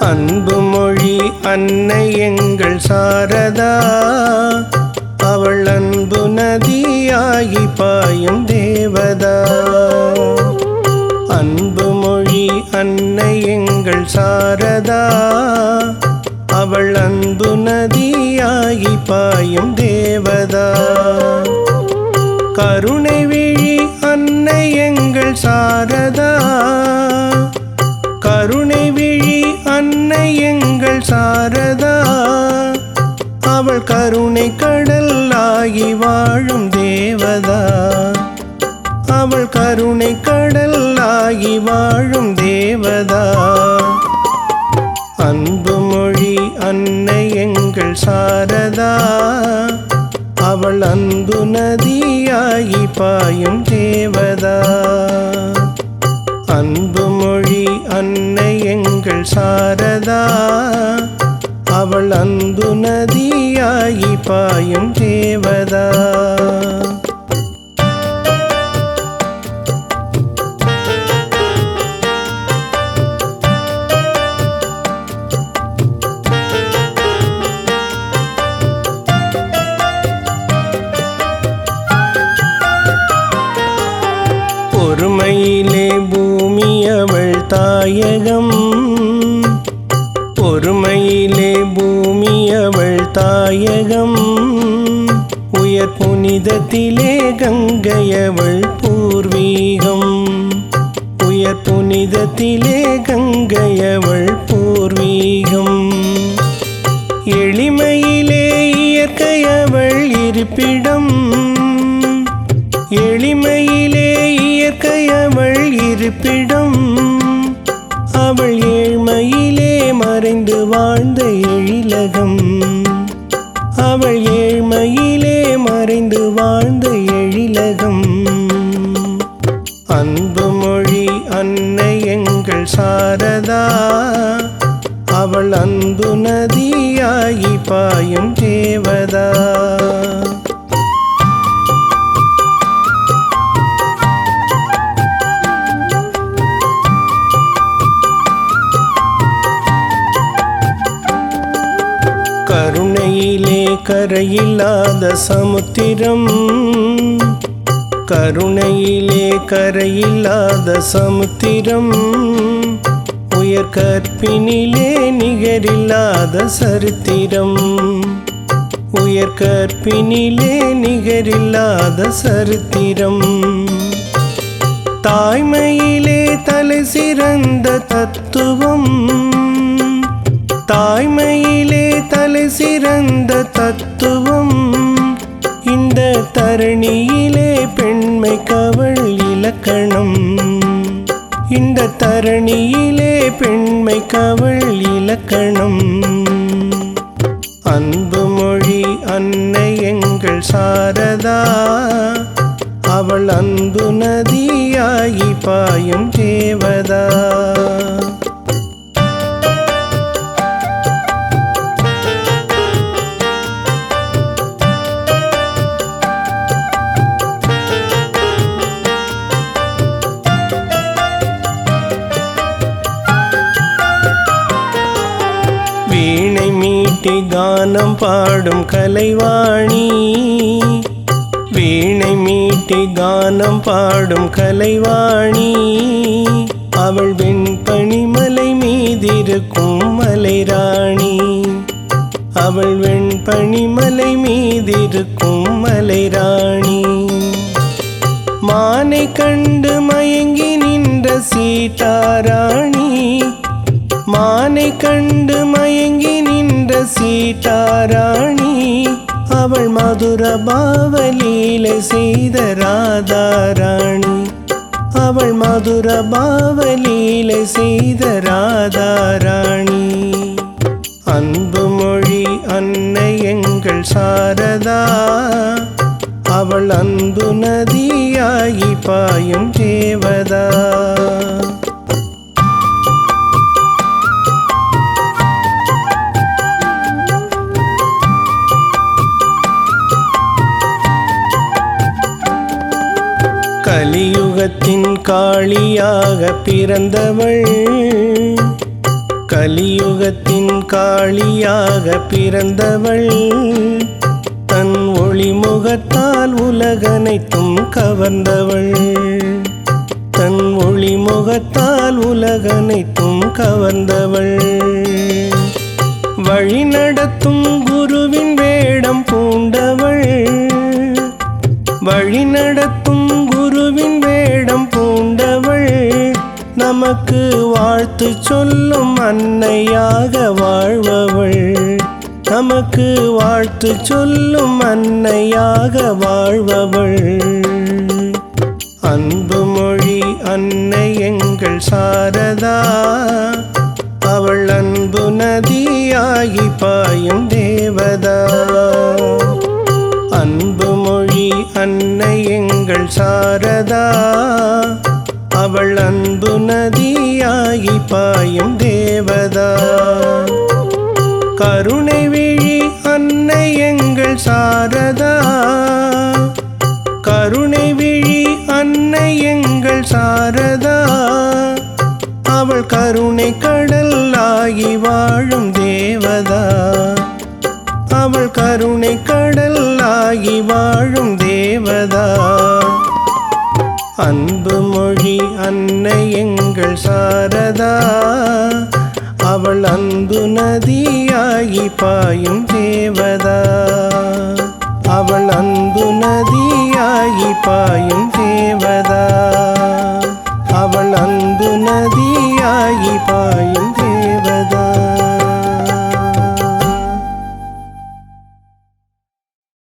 அன்பு மொழி அன்னை எங்கள் சாரதா. அவள் அன்பு நதியாகி பாயும் தேவதா. அன்பு மொழி அன்னை எங்கள் சாரதா. அவள் அன்பு நதியாகி பாயும் தேவதா. கருணை விழி அன்னை எங்கள் சாரதா. கருணை விழி எங்கள் சாரதா. அவள் கருணை கடல் ஆகி வாழும் தேவதா. அவள் கருணை கடல் ஆகி வாழும் தேவதா. அன்பு மொழி அன்னை எங்கள் சாரதா. அவள் அன்பு நதியாகி பாயும் தேவதா. அன்பு மொழி அன்னை சாரதா. அவள் அன்பு நதியாகி பாயும் தேவதா. பொறுமையிலே பூமி அவள் தாயகம். நாயகம் உயர் புனிதத்திலே கங்கையவள் பூர்வீகம். உயர் புனிதத்திலே கங்கையவள் பூர்வீகம். எளிமையிலே இயற்கையவள் இருப்பிடம். எளிமையிலே இயற்கையவள் இருப்பிடம். அவள் ஏழ்மையிலே மறைந்து வாழ்ந்த எழிலகம். அவள் ஏழ்மையிலே மறைந்து வாழ்ந்த எழிலகம். அன்பு மொழி அன்னை எங்கள் சாரதா. அவள் அன்பு நதியாகி பாயும் தேவதா. கரையில்லாத சமுத்திரம். கருணையிலே கரையில்லாத சமுத்திரம். உயர் கற்பினிலே நிகரில்லாத சரித்திரம். உயர் கற்பினிலே நிகரில்லாத சரித்திரம். தாய்மையிலே தலை சிறந்த தத்துவம். தாய்மையிலே தலை சிறந்த தத்துவம். இந்த தரணியிலே பெண்மை கவள் இலக்கணம். இந்த தரணியிலே பெண்மை கவள் இலக்கணம். அன்பு மொழி அன்னை எங்கள் சாரதா. அவள் அன்பு நதியாகி பாயும் தேவதா. மீட்டி கானம் பாடும் கலைவாணி. வீணை மீட்டி கானம் பாடும் கலைவாணி. அவள் வெண்பனிமலை மீதிருக்கும் மலைராணி. அவள் வெண்பனிமலை மீதிருக்கும் மலைராணி. மானை கண்டு மயங்கி நின்ற சீதாராணி. மானை கண்டு மயங்கி சீதாராணி அவள் மதுர பாவலீலை செய்த ராதாராணி. அவள் மதுர பாவலீலை செய்த ராதாராணி. அன்பு மொழி அன்னை எங்கள் சாரதா அவள் அன்பு நதியாகி பாயும் தேவதா. கலியுகத்தின் காளியாக பிறந்தவள். கலியுகத்தின் காளியாக பிறந்தவள். தன் ஒளிமுகத்தால் உலகனைத்தும் கவர்ந்தவள். தன் ஒளிமுகத்தால் உலகனைத்தும் கவர்ந்தவள். வழிநடத்தும் குருவின் வேடம் பூண்டவள். வழிநடத்தும் உனக்கு வாழ்த்து சொல்லும் அன்னையாக வாழ்பவள். நமக்கு வாழ்த்து சொல்லும் அன்னையாக வாழ்பவள். அன்பு மொழி அன்னை எங்கள் சாரதா. அவள் அன்பு நதியாகி பாயும் தேவதா. அன்பு மொழி அன்னை எங்கள் சாரதா. அவள் அன்பு நதியாகி பாயும் தேவதா. கருணை விழி அன்னை எங்கள் சாரதா. கருணை விழி அன்னை எங்கள் சாரதா. அவள் கருணை கடல் ஆகி வாழும் தேவதா. அவள் கருணை கடல் ஆகி வாழும் அன்பு மொழி அன்னை எங்கள் சாரதா. அவள் அன்பு நதியாகி பாயும் தேவதா. அவள் அன்பு நதியாகி பாயும் தேவதா